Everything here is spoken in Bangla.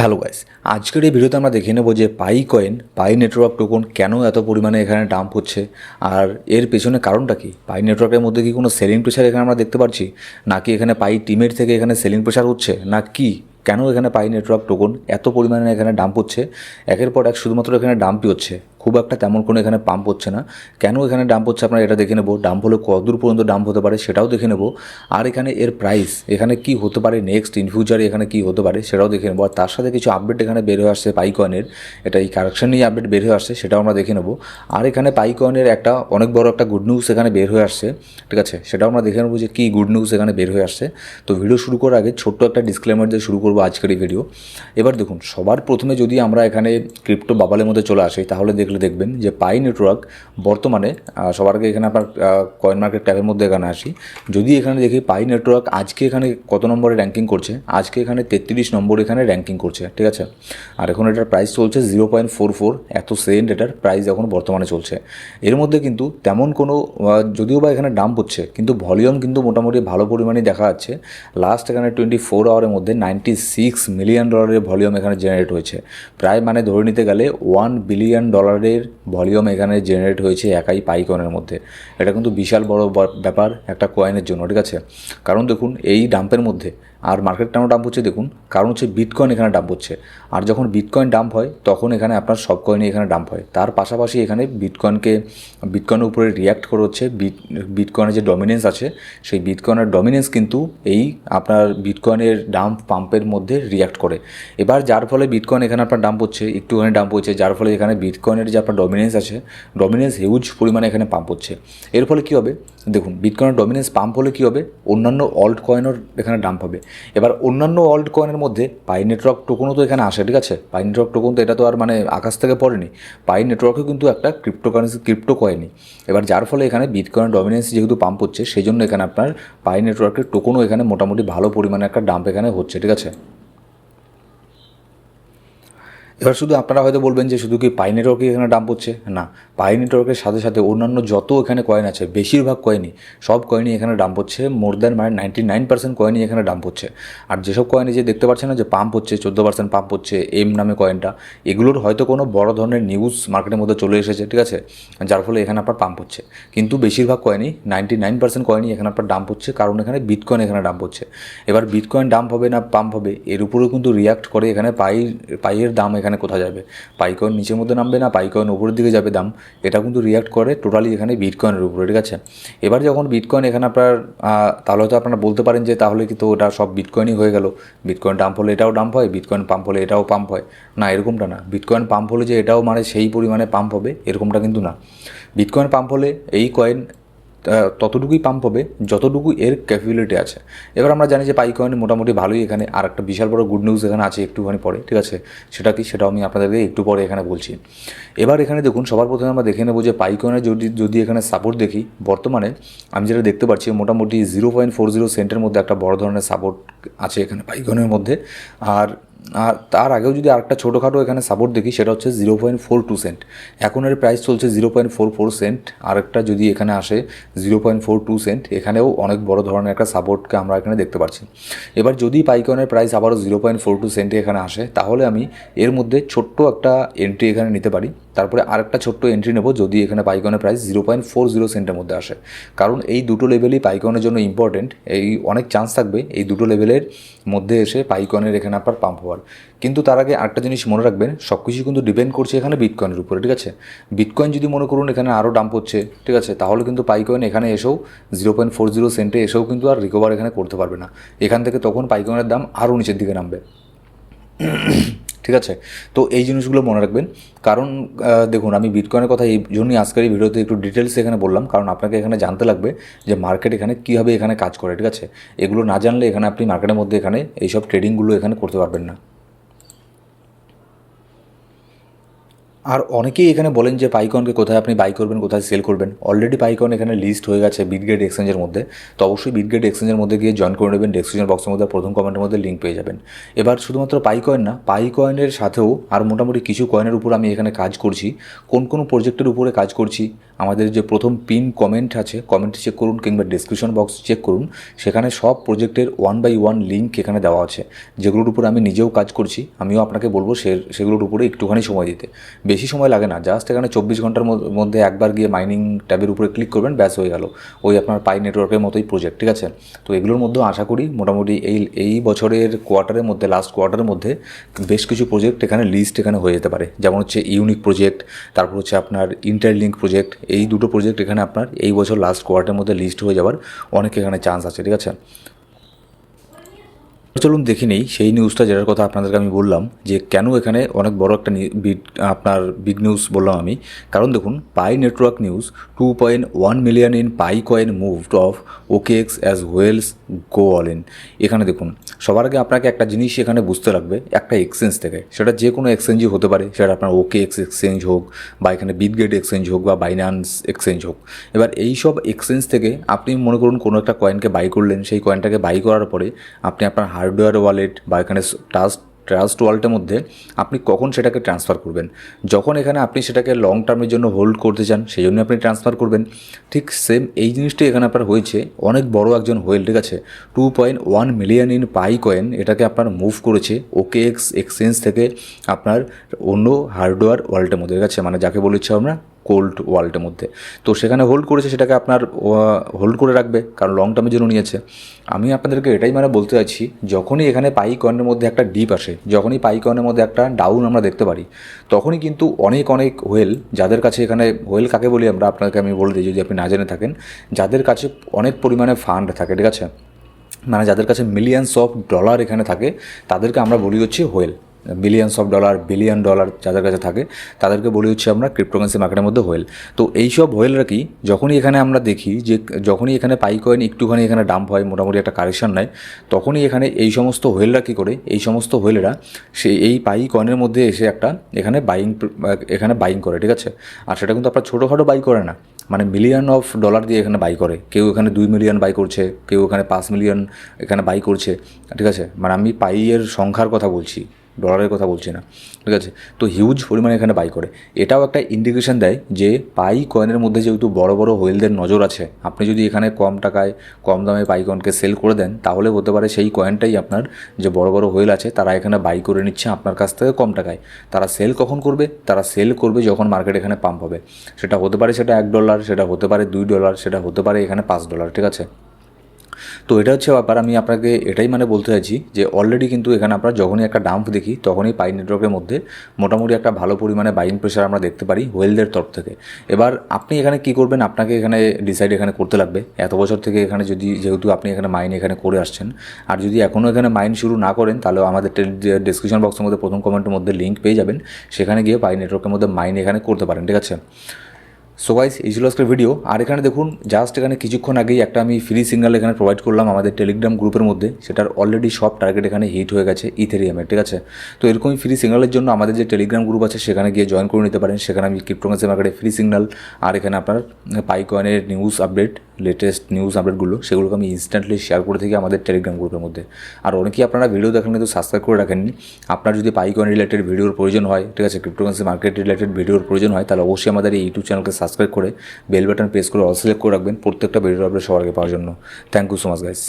হ্যালো গাইস আজকের এই ভিডিওতে আমরা দেখে নেব যে Pi coin Pi network token কেন এত পরিমাণে এখানে ডাম্প হচ্ছে, আর এর পেছনে কারণটা কি? পাই নেটওয়ার্কের মধ্যে কি কোনো সেলিং প্রেশার এখানে আমরা দেখতে পাচ্ছি নাকি এখানে পাই টিমের থেকে এখানে সেলিং প্রেশার হচ্ছে? না কি? কেন এখানে পাই নেটওয়ার্ক টোকন এত পরিমাণে এখানে ডাম্প হচ্ছে? একের পর এক শুধুমাত্র এখানে ডাম্পই হচ্ছে। খুব একটা তেমন কোনো এখানে পাম্প হচ্ছে না। কেন এখানে ডাম্প হচ্ছে আপনারা এটা দেখে নেব? ডাম্প হলে কতদূর পর্যন্ত ডাম্প হতে পারে সেটাও দেখে নেব। আর এখানে এর প্রাইস এখানে কি হতে পারে নেক্সট ইন ফিউচারে এখানে কি হতে পারে সেটাও দেখে নেব। আর তার সাথে কিছু আপডেট এখানে বের হয়ে আসছে পাই কয়েনের এটা এই কারেকশন নিয়ে আপডেট বের হয়ে আসছে সেটাও আমরা দেখে নেব। আর এখানে পাই কয়েনের একটা অনেক বড় একটা গুড নিউজ এখানে বের হয়ে আসছে। ঠিক আছে? সেটাও আমরা দেখে নেব যে কী গুড নিউজ এখানে বের হয়ে আসছে। তো ভিডিও শুরু করার আগে ছোট্ট একটা ডিসক্লেমার দিয়ে শুরু করব আজকের এই ভিডিও এবার দেখুন, সবার প্রথমে যদি আমরা এখানে ক্রিপ্টো বাবালের মধ্যে চলে আসি, তাহলে দেখলে দেখবেন যে পাই নেটওয়ার্ক বর্তমানে সবার আগে এখানে আপনার কয়েন মার্কেট ট্যাবের মধ্যে এখানে আসি। যদি এখানে দেখি পাই নেটওয়ার্ক আজকে এখানে কত নম্বরে র্যাঙ্কিং করছে? আজকে এখানে তেত্রিশ নম্বর এখানে র্যাঙ্কিং করছে, ঠিক আছে? আর এখন এটার প্রাইস চলছে জিরো পয়েন্ট ফোর ফোর এত সেন্ট এটার প্রাইস এখন বর্তমানে চলছে। এর মধ্যে কিন্তু তেমন কোনো যদিও বা এখানে ডাম্প হচ্ছে, কিন্তু ভলিউম কিন্তু মোটামুটি ভালো পরিমাণে দেখা যাচ্ছে। লাস্ট এখানে টোয়েন্টি ফোর আওয়ারের মধ্যে নাইনটি সিক্স মিলিয়ন ডলারের ভলিউম এখানে জেনারেট হয়েছে। প্রায় মানে ধরে নিতে গেলে ওয়ান বিলিয়ন ডলারের ভলিউম এখানে জেনারেট হয়েছে একাই পাই কয়েনের মধ্যে। এটা কিন্তু বিশাল বড় ব্যাপার একটা কয়েনের জন্য, ঠিক আছে? কারণ দেখুন, এই ডাম্পের মধ্যে আর মার্কেট কেন ডাম্প হচ্ছে, দেখুন। কারণ হচ্ছে বিটকয়েন এখানে ডাম্প হচ্ছে। আর যখন বিটকয়েন ডাম্প হয়, তখন এখানে আপনার সব কয়েনই এখানে ডাম্প হয়। তার পাশাপাশি এখানে বিটকয়েনকে বিটকয়েনের উপরে রিয়াক্ট করে হচ্ছে বিট বিটকয়েনের যে ডমিনেন্স আছে, সেই বিটকয়েনের ডমিনেন্স কিন্তু এই আপনার বিটকয়েনের ডাম্প পাম্পের মধ্যে রিয়াক্ট করে। এবার যার ফলে বিটকয়েন এখানে আপনার ডাম্প হচ্ছে, একটুখানি ডাম্প হচ্ছে যার ফলে এখানে বিটকয়েনের যে আপনার ডমিনেন্স আছে ডমিনেন্স হিউজ পরিমাণে এখানে পাম্প হচ্ছে। এর ফলে কী হবে? দেখুন বিটকয়েনের ডমিনেন্স পাম্প হলে কী হবে? অন্যান্য অল্ট কয়েনের এখানে ডাম্প হবে। এবার অন্যান্য ওয়ার্ল্ড কয়েনের মধ্যে পাই নেটওয়ার্ক টোকনও তো এখানে আসে, ঠিক আছে? পাই নেটওয়ার্ক টোকন তো এটা তো আর মানে আকাশ থেকে পড়েনি। পাই নেটওয়ার্কও কিন্তু একটা ক্রিপ্টোকারেন্সি ক্রিপ্টো কয়েনই এবার যার ফলে এখানে বিটকয়েন ডমিনেন্স যেহেতু পাম্প হচ্ছে সেই জন্য এখানে আপনার পাই নেটওয়ার্কের টোকনও এখানে মোটামুটি ভালো পরিমাণে একটা ডাম্প এখানে হচ্ছে, ঠিক আছে? এবার শুধু আপনারা হয়তো বলবেন যে শুধু কি পাই নেটওয়ার্কে এখানে ডাম্প হচ্ছে? না, পাই নেটওয়ার্কের সাথে সাথে অন্যান্য যত এখানে কয়েন আছে, বেশিরভাগ কয়েনই সব কয়েনই এখানে ডাম্প হচ্ছে মোর দ্যান মানে নাইনটি নাইন পার্সেন্ট কয়েনই এখানে ডাম্প হচ্ছে। আর যেসব কয়েনে যে দেখতে পাচ্ছেন না যে পাম্প হচ্ছে, চোদ্দ পার্সেন্ট পাম্প হচ্ছে এম নামে কয়েনটা এগুলোর হয়তো কোনো বড় ধরনের নিউজ মার্কেটের মধ্যে চলে এসেছে, ঠিক আছে? যার ফলে এখানে আপনার পাম্প হচ্ছে। কিন্তু বেশিরভাগ কয়েনই নাইনটি নাইন পার্সেন্ট কয়েনই এখানে আপনার ডাম্প হচ্ছে, কারণ এখানে বিটকয়েন এখানে ডাম্প হচ্ছে। এবার বিটকয়েন ডাম্প হবে না পাম্প হবে, এর উপরেও কিন্তু রিয়াক্ট করে এখানে পাই, পাইয়ের দাম এখানে কোথায় যাবে? পাইকয়েন নিচের মধ্যে নামবে না? পাইকয়েন উপরের দিকে যাবে? দাম। এটা কিন্তু রিয়াক্ট করে টোটালি এখানে বিটকয়েনের উপরে, ঠিক আছে? এবার যখন বিটকয়েন এখানে আপনার তাহলে হয়তো আপনারা বলতে পারেন যে তাহলে কিন্তু ওটা সব বিটকয়েনই হয়ে গেল। বিটকয়েন ডাম্প হলে এটাও ডাম্প হয় বিটকয়েন পাম্প হলে এটাও পাম্প হয়। না, এরকমটা না। বিটকয়েন পাম্প হলে যে এটাও মানে সেই পরিমাণে পাম্প হবে, এরকমটা কিন্তু না। বিটকয়েন পাম্প হলে এই কয়েন ততটুকুই পাম্প হবে, যতটুকু এর ক্যাপাবিলিটি আছে। এবার আমরা জানি যে পাই কয়েন মোটামুটি ভালোই এখানে, আর একটা বিশাল বড় গুড নিউজ এখানে আছে একটুখানি পরে, ঠিক আছে? সেটা কি? সেটাও আমি আপনাদেরকে একটু পরে এখানে বলছি। এবার এখানে দেখুন, সবার প্রথমে আমরা দেখে নেব যে পাই কয়েনের যদি যদি এখানে সাপোর্ট দেখি, বর্তমানে আমি যেটা দেখতে পাচ্ছি, মোটামুটি জিরো পয়েন্ট ফোর জিরো সেন্টের মধ্যে একটা বড় ধরনের সাপোর্ট আছে এখানে পাই কয়েনের মধ্যে। আর আর তার আগেও যদি আরেকটা ছোটোখাটো এখানে সাপোর্ট দেখি, সেটা হচ্ছে zero point four two cent এখন এর প্রাইস চলছে zero point four four cent আরেকটা যদি এখানে আসে zero point four two cent এখানেও অনেক বড় ধরনের একটা সাপোর্টকে আমরা এখানে দেখতে পাচ্ছি। এবার যদি পাইকনের প্রাইস আবারও জিরো পয়েন্ট ফোর টু সেন্টে এখানে আসে, তাহলে আমি এর মধ্যে ছোট্ট একটা এন্ট্রি এখানে নিতে পারি। তারপরে আরেকটা ছোট্ট এন্ট্রি নেব যদি এখানে পাইকনের price zero point four zero সেন্টের মধ্যে আসে। কারণ এই দুটো লেভেলই পাইকনের জন্য ইম্পর্টেন্ট এই অনেক চান্স থাকবে এই দুটো লেভেলের মধ্যে এসে পাইকনের এখানে আপনার পাম্প হওয়ার। কিন্তু তার আগে আরেকটা জিনিস মনে রাখবেন সব কিছু কিন্তু ডিপেন্ড করছে এখানে বিটকয়েনের উপরে, ঠিক আছে? বিটকয়েন যদি মনে করুন এখানে আরও ডাম্প হচ্ছে, ঠিক আছে? তাহলে কিন্তু পাইকয়েন এখানে এসেও জিরো পয়েন্ট ফোর জিরো সেন্টে এসেও কিন্তু আর রিকভার এখানে করতে পারবে না। এখান থেকে তখন পাইকয়েনের দাম আরও নিচের দিকে নামবে। ঠিক আছে? তো এই জিনিসগুলো মনে রাখবেন। কারণ দেখুন, আমি বিটকয়েনের কথা এই জন্যই আজকের এই ভিডিওতে একটু ডিটেলস এখানে বললাম। কারণ আপনাকে এখানে জানতে লাগবে যে মার্কেট এখানে কীভাবে এখানে কাজ করে, ঠিক আছে? এগুলো না জানলে এখানে আপনি মার্কেটের মধ্যে এখানে এইসব ট্রেডিংগুলো এখানে করতে পারবেন না। আর অনেকেই এখানে বলেন যে পাইকনকে কোথায় আপনি বাই করবেন, কোথায় সেল করবেন। অলরেডি পাইকন এখানে লিস্ট হয়ে গেছে বিটগেট এক্সচেঞ্জের মধ্যে। তো অবশ্যই বিটগেট এক্সচেঞ্জের মধ্যে গিয়ে জয়েন করে নেবেন ডেসক্রিপশন বক্সের মধ্যে প্রথম কমেন্টের মধ্যে লিঙ্ক পেয়ে যাবেন। এবার শুধুমাত্র পাইকয়েন না পাইকয়েনের সাথেও আর মোটামুটি কিছু কয়েনের উপর আমি এখানে কাজ করছি। কোন কোন প্রজেক্টের উপরে কাজ করছি, আমাদের যে প্রথম পিন কমেন্ট আছে কমেন্ট চেক করুন কিংবা ডিসক্রিপশন বক্স চেক করুন, সেখানে সব প্রজেক্টের ওয়ান বাই ওয়ান লিঙ্ক এখানে দেওয়া আছে। যেগুলোর উপর আমি নিজেও কাজ করছি, আমিও আপনাকে বলব সে, সেগুলোর উপরে একটুখানি সময় দিতে। বেশি সময় লাগে না জাস্ট এখানে চব্বিশ ঘণ্টার মধ্যে একবার গিয়ে মাইনিং ট্যাবের উপরে ক্লিক করবেন, ব্যাস হয়ে গেল। ওই আপনার পাই নেটওয়ার্কের মতোই প্রজেক্ট ঠিক আছে? তো এগুলোর মধ্যেও আশা করি মোটামুটি এই এই বছরের কোয়ার্টারের মধ্যে লাস্ট কোয়ার্টারের মধ্যে বেশ কিছু প্রজেক্ট এখানে লিস্ট এখানে হয়ে যেতে পারে। যেমন হচ্ছে ইউনিক প্রজেক্ট তারপর হচ্ছে আপনার ইন্টারলিঙ্ক প্রজেক্ট এই দুটো প্রজেক্ট এখানে আপনার এই বছর লাস্ট কোয়ার্টারের মধ্যে লিস্ট হয়ে যাওয়ার অনেক এখানে চান্স আছে, ঠিক আছে? চলুন দেখে নেই, সেই নিউজটা যেটার কথা আপনাদেরকে আমি বললাম, যে কেন এখানে অনেক বড় একটা আপনার বিগ নিউজ বললাম আমি। কারণ দেখুন Pi network news two point one million in Pi coin moved off OKX as whales go all in এখানে দেখুন, সবার আগে আপনাকে একটা জিনিস এখানে বুঝতে লাগবে, একটা এক্সচেঞ্জ থেকে। সেটা যে কোনো এক্সচেঞ্জই হতে পারে, সেটা আপনার ওকে এক্স এক্সচেঞ্জ হোক, বা এখানে বিটগেট এক্সচেঞ্জ হোক, বা বাইন্যান্স এক্সচেঞ্জ হোক। এবার এই সব এক্সচেঞ্জ থেকে আপনি মনে করুন কোনো একটা কয়েনকে বাই করলেন, সেই কয়েনটাকে বাই করার পরে আপনি আপনার হার্ডওয়্যার ওয়ালেট বা এখানে ট্রাস্ট ট্রাস্ট ওয়ালেটের মধ্যে আপনি কখন সেটাকে ট্রান্সফার করবেন? যখন এখানে আপনি সেটাকে লং টার্মের জন্য হোল্ড করতে চান, সেই জন্য আপনি ট্রান্সফার করবেন। ঠিক সেম এই জিনিসটাই এখানে আপনার হয়েছে। অনেক বড় একজন হোয়েল ঠিক আছে? Two point one million in Pi coin এটাকে আপনার মুভ করেছে ওকে এক্স এক্সচেঞ্জ থেকে আপনার অন্য হার্ডওয়্যার ওয়ালেটের মধ্যে, ঠিক আছে? মানে যাকে বলেছি আমরা? কোল্ড ওয়ালেটের মধ্যে। তো সেখানে হোল্ড করেছে, সেটাকে আপনার হোল্ড করে রাখবে, কারণ লং টার্মের জন্য নিয়েছে। আমি আপনাদেরকে এটাই মানে বলতে চাইছি, যখনই এখানে পাই কয়েনের মধ্যে একটা ডিপ আসে, যখনই পাই কয়েনের মধ্যে একটা ডাউন আমরা দেখতে পারি, তখনই কিন্তু অনেক অনেক হোয়েল যাদের কাছে এখানে হোয়েল কাকে বলি আমরা, আপনাকে আমি বলে দিই, যদি আপনি না জেনে থাকেন, যাদের কাছে অনেক পরিমাণে ফান্ড থাকে, ঠিক আছে? মানে যাদের কাছে মিলিয়নস অফ ডলার এখানে থাকে, তাদেরকে আমরা বলি হচ্ছে whale billions of dollar billion dollar যাদের কাছে থাকে, তাদেরকে বলি হচ্ছে আমরা ক্রিপ্টোকারেন্সি মার্কেটের মধ্যে হোয়েল তো এইসব হোয়েলরা কি, যখনই এখানে আমরা দেখি যে যখনই এখানে পাই কয়েন একটুখানি এখানে ডাম্প হয়, মোটামুটি একটা কারেকশন নেয়, তখনই এখানে এই সমস্ত হোয়েলরা কী করে, এই সমস্ত হোয়েলরা সে এই পাই কয়েনের মধ্যে এসে একটা এখানে বাইং এখানে বাইং করে, ঠিক আছে? আর সেটা কিন্তু আপনার ছোটোখাটো বাই করে না মানে মিলিয়ন অফ ডলার দিয়ে এখানে বাই করে। কেউ এখানে দুই মিলিয়ন বাই করছে, কেউ এখানে পাঁচ মিলিয়ন এখানে বাই করছে, ঠিক আছে? মানে আমি পাইয়ের সংখ্যার কথা বলছি। ডলারের কথা বলছি না, ঠিক আছে? তো হিউজ পরিমাণে এখানে বাই করে। এটাও একটা ইন্ডিকেশন দেয় যে পাই কয়েনের মধ্যে যেহেতু বড় বড় হোয়েলদের নজর আছে, আপনি যদি এখানে কম টাকায়, কম দামে পাই কয়েনকে সেল করে দেন, তাহলে হতে পারে সেই কয়েনটাই আপনার যে বড় বড় হোয়েল আছে, তারা এখানে বাই করে নিচ্ছে আপনার কাছ থেকে কম টাকায়। তারা সেল কখন করবে? তারা সেল করবে যখন মার্কেট এখানে পাম্প হবে। সেটা হতে পারে সেটা এক ডলার সেটা হতে পারে দুই ডলার সেটা হতে পারে এখানে পাঁচ ডলার ঠিক আছে? তো এটা হচ্ছে ব্যাপার, আমি আপনাকে এটাই মানে বলতে চাইছি যে অলরেডি কিন্তু এখানে আমরা যখনই একটা ডাম্প দেখি, তখনই পাই নেটওয়ার্কের মধ্যে মোটামুটি একটা ভালো পরিমাণে বাইং প্রেশার আমরা দেখতে পারি হোয়েলদের তরফ থেকে। এবার আপনি এখানে কি করবেন? আপনাকে এখানে ডিসাইড এখানে করতে লাগবে। এত বছর থেকে এখানে যদি, যেহেতু আপনি এখানে মাইন এখানে করে আসছেন, আর যদি এখনও এখানে মাইন শুরু না করেন, তাহলে আমাদের ডিসক্রিপশন বক্সের মধ্যে, প্রথম কমেন্টের মধ্যে লিঙ্ক পেয়ে যাবেন। সেখানে গিয়ে পাই নেটওয়ার্কের মধ্যে মাইন এখানে করতে পারেন, ঠিক আছে? সো গাইস এই ছিল আজকের ভিডিও আর এখানে দেখুন জাস্ট এখানে কিছুক্ষণ আগেই একটা আমি ফ্রি সিগনাল এখানে প্রোভাইড করলাম আমাদের টেলিগ্রাম গ্রুপের মধ্যে। সেটার অলরেডি সব টার্গেট এখানে হিট হয়ে গেছে ইথেরিয়ামের ঠিক আছে? তো এরকমই ফ্রি সিগনালের জন্য আমাদের যে টেলিগ্রাম গ্রুপ আছে, সেখানে গিয়ে জয়েন করে নিতে পারেন। সেখানে আমি ক্রিপ্টোকারেন্সি মার্কেটে ফ্রি সিগনাল আর এখানে আপনার পাইকয়েনের নিউজ আপডেট লেটেস্ট নিউজ আপডেটগুলো সেগুলোকে আমি ইনস্ট্যান্টলি শেয়ার করে থাকি আমাদের টেলিগ্রাম গ্রুপের মধ্যে। আর অনেকেই আপনারা ভিডিও দেখেন কিন্তু সাবস্ক্রাইব করে রাখেননি। আপনার যদি পাইকন রিলেটেড ভিডিওর প্রয়োজন হয়, ঠিক আছে ক্রিপ্টোকারেন্সি মার্কেট রিলেটেড ভিডিওর প্রয়োজন হয়, তাহলে অবশ্যই আমাদের এই ইউটিউব চ্যানেলকে সাবস্ক্রাইব করে বেল বাটন প্রেস করে অল সিলেক্ট করে রাখবেন প্রত্যেকটা ভিডিও আপডেট সবার আগে পাওয়ার জন্য। Thank you so much guys